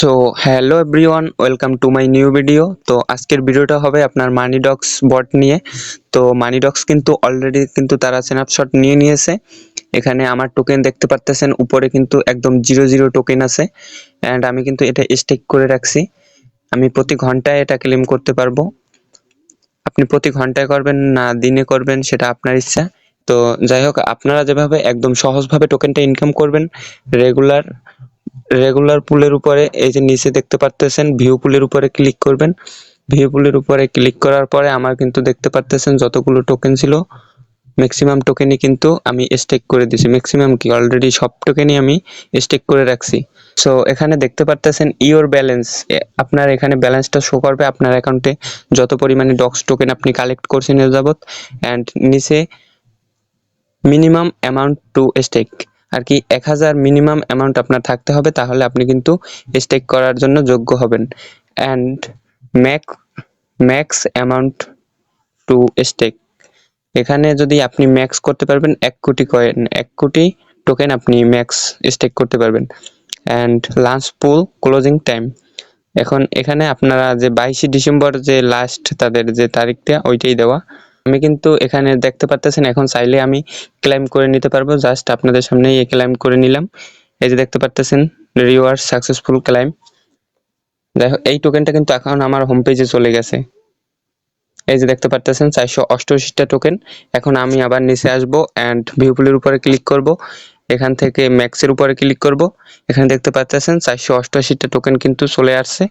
So hello everyone welcome to my new video তো আজকের ভিডিওটা হবে আপনার মানি ডক্স বট নিয়ে। তো মানি ডক্স কিন্তু অলরেডি কিন্তু তারা স্ন্যাপশট নিয়ে নিয়েছে। এখানে আমার টোকেন দেখতে পারতেছেন, উপরে কিন্তু একদম জিরো জিরো টোকেন আছে। অ্যান্ড আমি কিন্তু এটা স্টেক করে রাখছি। আমি প্রতি ঘন্টায় এটা ক্লেম করতে পারব। আপনি প্রতি ঘন্টায় করবেন না দিনে করবেন, সেটা আপনার ইচ্ছা। তো যাই হোক, আপনারা যেভাবে একদম সহজভাবে টোকেনটা ইনকাম করবেন রেগুলার রেগুলার পুলের উপরে এই যে নিচে দেখতে পারতেছেন ভিউ পুলের উপরে ক্লিক করবেন। ভিউ পুলের উপরে ক্লিক করার পরে আমার কিন্তু দেখতে পারতেছেন যতগুলো টোকেন ছিল। ম্যাক্সিমাম টোকেনই কিন্তু আমি স্টেক করে দিয়েছি ম্যাক্সিমাম কি? অলরেডি সব টোকেনই আমি স্টেক করে রাখছি। সো এখানে দেখতে পারতেছেন ইওর ব্যালেন্স আপনার এখানে ব্যালেন্সটা শো করবে আপনার অ্যাকাউন্টে যত পরিমাণে ডক্স টোকেন আপনি কালেক্ট করছেন এ যাবৎ। অ্যান্ড নিচে মিনিমাম অ্যামাউন্ট টু স্টেক আর কি এক হাজার মিনিমাম অ্যামাউন্ট আপনার থাকতে হবে, তাহলে আপনি কিন্তু স্টেক করার জন্য যোগ্য হবেন। And mac max amount to stake এখানে যদি আপনি ম্যাক্স করতে পারবেন, এক কোটি কয়েন এক কোটি টোকেন আপনি ম্যাক্স স্টেক করতে পারবেন। And launch pool closing time এখন এখানে আপনারা যে বাইশে ডিসেম্বর যে লাস্ট তাদের যে তারিখটা, ওইটাই দেওয়া। আমি কিন্তু এখানে দেখতে পারতেছেন, এখন চাইলে আমি ক্লাইম করে নিতে পারব। জাস্ট আপনাদের সামনেই এই ক্লাইম করে নিলাম। এই যে দেখতে পারতেছেন রিওয়ার্ড সাকসেসফুল ক্লাইম দেখো, এই টোকেনটা কিন্তু এখন আমার হোম পেজে চলে গেছে। এই যে দেখতে পারতেছেন, চারশো অষ্টআশিটা টোকেন এখন আমি আবার নিচে আসব অ্যান্ড ভিউপুলের উপরে ক্লিক করব। এখান থেকে ম্যাক্সের উপরে ক্লিক করব। এখানে দেখতে পাচ্ছেন চারশো অষ্টআশিটা টোকেন কিন্তু চলে আসছে।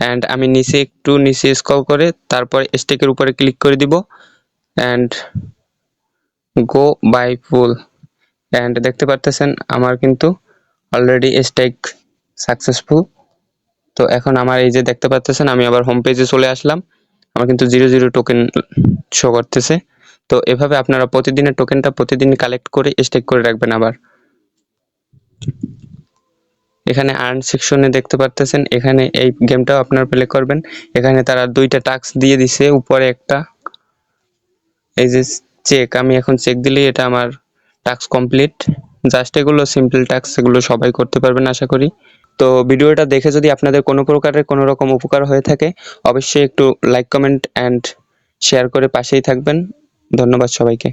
অ্যান্ড আমি নিচে একটু নিচে স্কল করে, তারপর স্টেকের উপরে ক্লিক করে দিব। And go by full and দেখতে পারতেছেন, আমার কিন্তু অলরেডি স্টেক সাকসেসফুল তো এখন আমার এই যে দেখতে পাচ্তেছেন আমি আবার হোম পেজে চলে আসলাম। আমার কিন্তু জিরো জিরো টোকেন শো করতেছে। তো এভাবে আপনারা প্রতিদিনের টোকেনটা প্রতিদিন কালেক্ট করে স্টেক করে রাখবেন আবার। এখানে আর্ন সেকশনে দেখতে পারতেছেন, এখানে এই গেমটাও আপনারা প্লে করবেন। এখানে তারা দুইটা টাস্ক দিয়ে দিছে, উপরে একটা এই যে চেক আমি এখন চেক দিলেই এটা আমার টাস্ক কমপ্লিট জাস্ট এগুলো সিম্পল টাস্ক এগুলো সবাই করতে পারবেন আশা করি। তো ভিডিওটা দেখে যদি আপনাদের কোনো প্রকারের কোনো রকম উপকার হয়ে থাকে, অবশ্যই একটু লাইক কমেন্ট অ্যান্ড শেয়ার করে পাশেই থাকবেন। ধন্যবাদ সবাইকে।